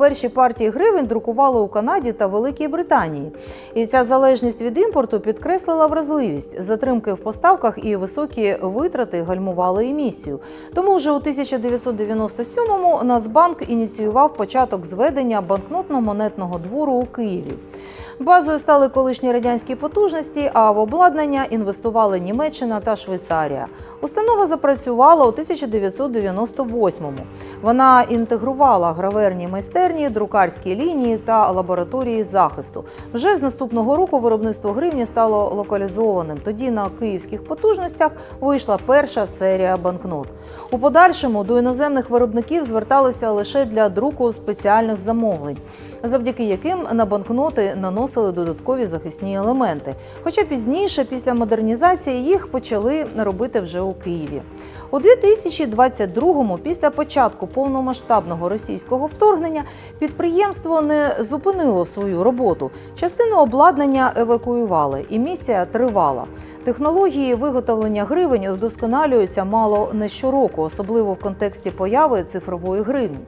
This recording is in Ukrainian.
перші партії гривень друкували у Канаді та Великій Британії. І ця залежність від імпорту підкреслила вразливість, затримки в поставках і високі витрати гальмували емісію. Тому вже у 1997-му Нацбанк ініціював початок зведення банкнотно-монетного двору у Києві. Базою стали колишні радянські потужності, а в обладнання інвестували Німеччина та Швейцарія. Установа запрацювала у 1998-му. Вона інтегрувала граверні майстерні, друкарські лінії та лабораторії захисту. Вже з наступного року виробництво гривні стало локалізованим. Тоді на київських потужностях вийшла перша серія банкнот. У подальшому до іноземних виробників зверталися лише для друку спеціальних замовлень, завдяки яким на банкноти наносили додаткові захисні елементи. Хоча пізніше, після модернізації, їх почали робити вже у Києві. У 2022-му, після початку повномасштабного російського вторгнення, підприємство не зупинило свою роботу. Частину обладнання евакуювали, і місія тривала. Технології виготовлення гривень вдосконалюються мало не щороку, особливо в контексті появи цифрової гривні.